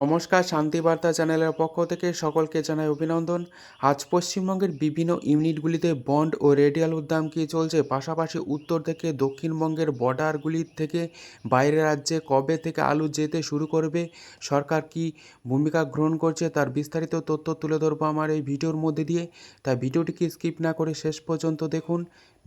নমস্কার শান্তিবার্তা চ্যানেলের পক্ষ থেকে সকলকে জানাই অভিনন্দন। আজ পশ্চিমবঙ্গের বিভিন্ন ইউনিটগুলিতে বন্ড ও রেডিয়াল উদ্যাম কী চলছে? পাশাপাশি উত্তর থেকে দক্ষিণবঙ্গের বর্ডারগুলি থেকে বাইরের রাজ্যে কবে থেকে আলু যেতে শুরু করবে? সরকার কি ভূমিকা গ্রহণ করছে? তার বিস্তারিত তথ্য তুলে ধরবো আমার এই ভিডিওর মধ্যে দিয়ে। তাই ভিডিওটিকে স্কিপ না করে শেষ পর্যন্ত দেখুন।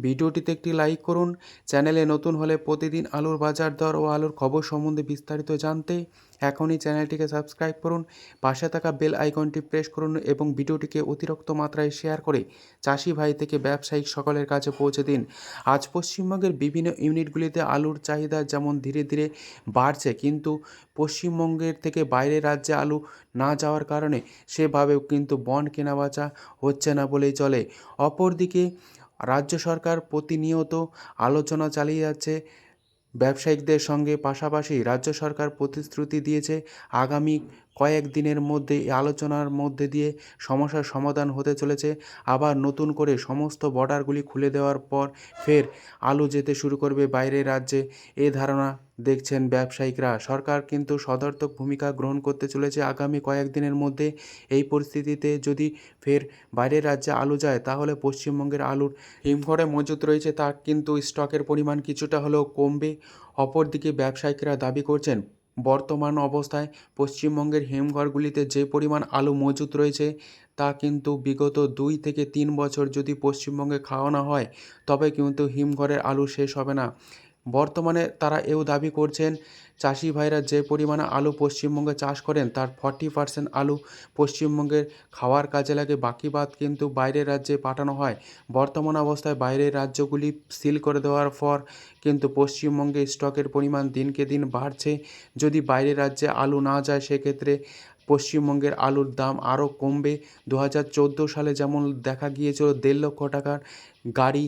ভিডিওটিতে একটি লাইক করুন। চ্যানেলে নতুন হলে প্রতিদিন আলুর বাজার দর ও আলুর খবর সম্বন্ধে বিস্তারিত জানতে এখনই চ্যানেলটিকে সাবস্ক্রাইব করুন। পাশে থাকা বেল আইকনটি প্রেস করুন এবং ভিডিওটিকে অতিরিক্ত মাত্রায় শেয়ার করে চাষি ভাই থেকে ব্যবসায়িক সকলের কাছে পৌঁছে দিন। আজ পশ্চিমবঙ্গের বিভিন্ন ইউনিটগুলিতে আলুর চাহিদা যেমন ধীরে ধীরে বাড়ছে, কিন্তু পশ্চিমবঙ্গের থেকে বাইরের রাজ্যে আলু না যাওয়ার কারণে সেভাবেও কিন্তু বন্ড কেনাবেচা হচ্ছে না বলেই চলে। অপরদিকে রাজ্য সরকার প্রতিনিয়ত আলোচনা চালিয়ে যাচ্ছে। ব্যবসায়িকদের সঙ্গে পাশাপাশি রাজ্য সরকার প্রতিশ্রুতি দিয়েছে আগামী কয়েক দিনের মধ্যে এই আলোচনার মধ্যে দিয়ে সমস্যার সমাধান হতে চলেছে। আবার নতুন করে সমস্ত বর্ডারগুলি খুলে দেওয়ার পর ফের আলু যেতে শুরু করবে বাইরের রাজ্যে। এ ধারণা দেখছেন ব্যবসায়িকরা। সরকার কিন্তু সদর্থক ভূমিকা গ্রহণ করতে চলেছে আগামী কয়েকদিনের মধ্যে। এই পরিস্থিতিতে যদি ফের বাইরের রাজ্যে আলু যায়, তাহলে পশ্চিমবঙ্গের আলুর হিমঘরে মজুত রয়েছে। তা কিন্তু স্টকের পরিমাণ কিছুটা হলেও কমবে। অপরদিকে ব্যবসায়িকরা দাবি করছেন বর্তমান অবস্থায় পশ্চিমবঙ্গের হিমঘরগুলিতে যে পরিমাণ আলু মজুত রয়েছে, তা কিন্তু বিগত দুই থেকে তিন বছর যদি পশ্চিমবঙ্গে খাওয়ানো হয়, তবে কিন্তু হিমঘরের আলু শেষ হবে না। বর্তমানে তারা এও দাবি করছেন, চাষি ভাইরা যে পরিমাণে আলু পশ্চিমবঙ্গে চাষ করেন, তার ফর্টি পার্সেন্ট আলু পশ্চিমবঙ্গের খাওয়ার কাজে লাগে, বাকি বাদ কিন্তু বাইরের রাজ্যে পাঠানো হয়। বর্তমান অবস্থায় বাইরের রাজ্যগুলি সিল করে দেওয়ার পর কিন্তু পশ্চিমবঙ্গে স্টকের পরিমাণ দিনকে দিন বাড়ছে। যদি বাইরের রাজ্যে আলু না যায়, সেক্ষেত্রে পশ্চিমবঙ্গের আলুর দাম আরও কমবে। দু হাজার চোদ্দ সালে যেমন দেখা গিয়েছিল, দেড় লক্ষ টাকার গাড়ি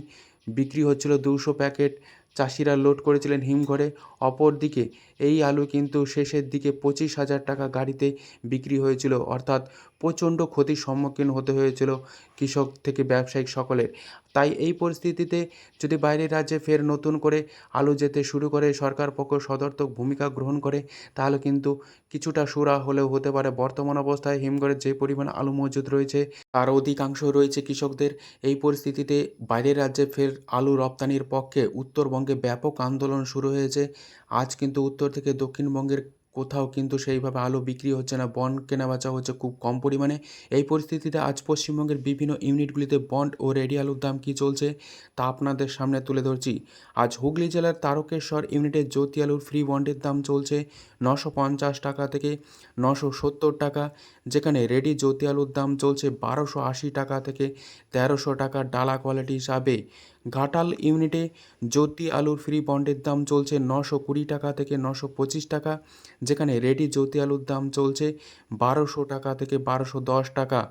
বিক্রি হচ্ছিল দুশো প্যাকেট। চাষিরা লোড করেছিলেন হিমঘরে। অপরদিকে এই আলু কিন্তু শেষের দিকে পঁচিশ হাজার টাকা গাড়িতে বিক্রি হয়েছিল। অর্থাৎ প্রচণ্ড ক্ষতির সম্মুখীন হতে হয়েছিল কৃষক থেকে ব্যবসায়িক সকলের। তাই এই পরিস্থিতিতে যদি বাইরের রাজ্যে ফের নতুন করে আলু যেতে শুরু করে, সরকার পক্ষ সদর্থক ভূমিকা গ্রহণ করে, তাহলে কিন্তু কিছুটা সুরা হলেও হতে পারে। বর্তমান অবস্থায় হিমঘরের যে পরিমাণ আলু মজুদ রয়েছে, তার অধিকাংশ রয়েছে কৃষকদের। এই পরিস্থিতিতে বাইরের রাজ্যে ফের আলু রপ্তানির পক্ষে উত্তরবঙ্গে ব্যাপক আন্দোলন শুরু হয়েছে। আজ কিন্তু উত্তর থেকে দক্ষিণবঙ্গের কোথাও কিন্তু সেইভাবে আলু বিক্রি হচ্ছে না বন্ড কেনাবেচা হচ্ছে খুব কম পরিমাণে। এই পরিস্থিতিতে আজ পশ্চিমবঙ্গের বিভিন্ন ইউনিটগুলিতে বন্ড ও রেডি আলুর দাম কী চলছে তা আপনাদের সামনে তুলে ধরছি। আজ হুগলি জেলার তারকেশ্বর ইউনিটের জ্যোতি আলুর ফ্রি বন্ডের দাম চলছে নশো পঞ্চাশ টাকা থেকে নশো সত্তর টাকা। যেখানে রেডি জ্যোতি আলুর দাম চলছে বারোশো আশি টাকা থেকে তেরোশো টাকা ডালা কোয়ালিটি হিসাবে। ঘাটাল ইউনিটে জ্যোতি আলুর ফ্রি বন্ডের দাম চলছে নশো কুড়ি টাকা থেকে নশো পঁচিশ টাকা, যেখানে রেডি জ্যোতি আলুর দাম চলছে বারোশো টাকা থেকে বারোশো দশ টাকা।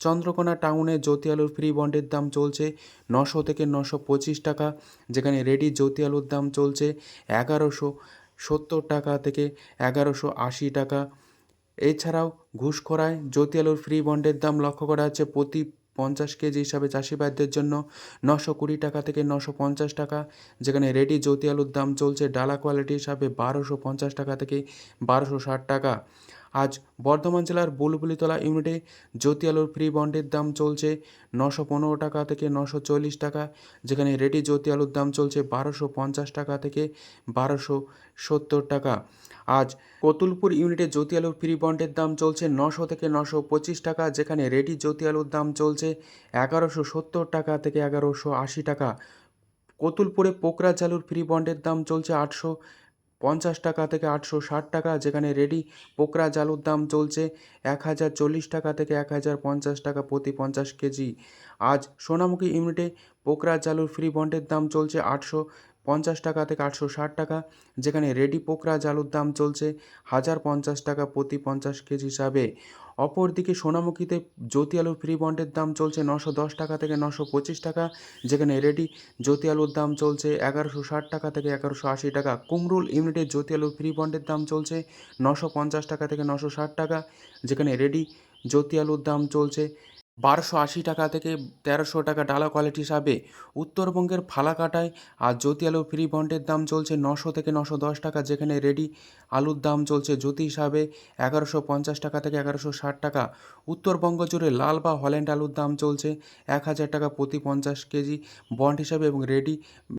চন্দ্রকোনা টাউনে জ্যোতি আলুর ফ্রি বন্ডের দাম চলছে নশো থেকে নশো পঁচিশ টাকা, যেখানে রেডি জ্যোতি আলুর দাম চলছে এগারোশো সত্তর টাকা থেকে এগারোশো আশি টাকা। এছাড়াও ঘুষখোরায় জ্যোতি আলুর ফ্রি বন্ডের দাম লক্ষ্য করা হচ্ছে প্রতি পঞ্চাশ কেজি হিসাবে চাষিবাদদের জন্য নশো কুড়ি টাকা থেকে নশো পঞ্চাশ টাকা, যেখানে রেডি জ্যোতি আলুর দাম চলছে ডালা কোয়ালিটি হিসাবে বারোশো পঞ্চাশ টাকা থেকে বারোশো ষাট টাকা। আজ বর্ধমান জেলার বুলবুলিতলা ইউনিটে জ্যোতি আলুর ফ্রি বন্ডের দাম চলছে নশো পনেরো টাকা থেকে নশো চল্লিশ টাকা, যেখানে রেডি জ্যোতি আলুর দাম চলছে বারোশো পঞ্চাশ টাকা থেকে বারোশো সত্তর টাকা। আজ কতুলপুর ইউনিটে জ্যোতি আলুর ফ্রি বন্ডের দাম চলছে নশো থেকে নশো পঁচিশ টাকা, যেখানে রেডি জ্যোতি আলুর দাম চলছে এগারোশো সত্তর টাকা থেকে এগারোশো আশি টাকা। কতুলপুরে পোকরা চালুর ফ্রি বন্ডের দাম চলছে আটশো পঞ্চাশ টাকা থেকে আটশো ষাট টাকা, যেখানে রেডি পোকরা জালুর দাম চলছে এক হাজার চল্লিশ টাকা থেকে এক হাজার পঞ্চাশ টাকা প্রতি পঞ্চাশ কেজি। আজ সোনামুখী ইউনিটে পোকরা জালুর ফ্রি বন্ডের দাম চলছে আটশো পঞ্চাশ টাকা থেকে আটশো ষাট টাকা, যেখানে রেডি পোকরা জালুর দাম চলছে হাজার পঞ্চাশ টাকা প্রতি পঞ্চাশ কেজি হিসাবে। অপরদিকে সোনামুখীতে জ্যোতি আলুর ফ্রি বন্ডের দাম চলছে নশো দশ টাকা থেকে নশো পঁচিশ টাকা, যেখানে রেডি জ্যোতি আলুর দাম চলছে এগারোশো ষাট টাকা থেকে এগারোশো আশি টাকা। কুমরুল ইউনিটের জ্যোতি আলুর ফ্রি বন্ডের দাম চলছে নশো পঞ্চাশ টাকা থেকে নশো ষাট টাকা, যেখানে রেডি জ্যোতি আলুর দাম চলছে বারোশো আশি টাকা থেকে তেরোশো টাকা ডালা কোয়ালিটি হিসাবে উত্তরবঙ্গের ফালাকাটায় আর জ্যোতি আলু ফ্রি বন্ডের দাম চলছে নশো থেকে নশো দশ টাকা, যেখানে রেডি আলুর দাম চলছে জ্যোতি হিসাবে এগারোশো পঞ্চাশ টাকা থেকে এগারোশো ষাট টাকা। উত্তরবঙ্গ জুড়ে লাল বা হল্যান্ড আলুর দাম চলছে এক হাজার টাকা প্রতি পঞ্চাশ কেজি বন্ড হিসাবে এবং রেডি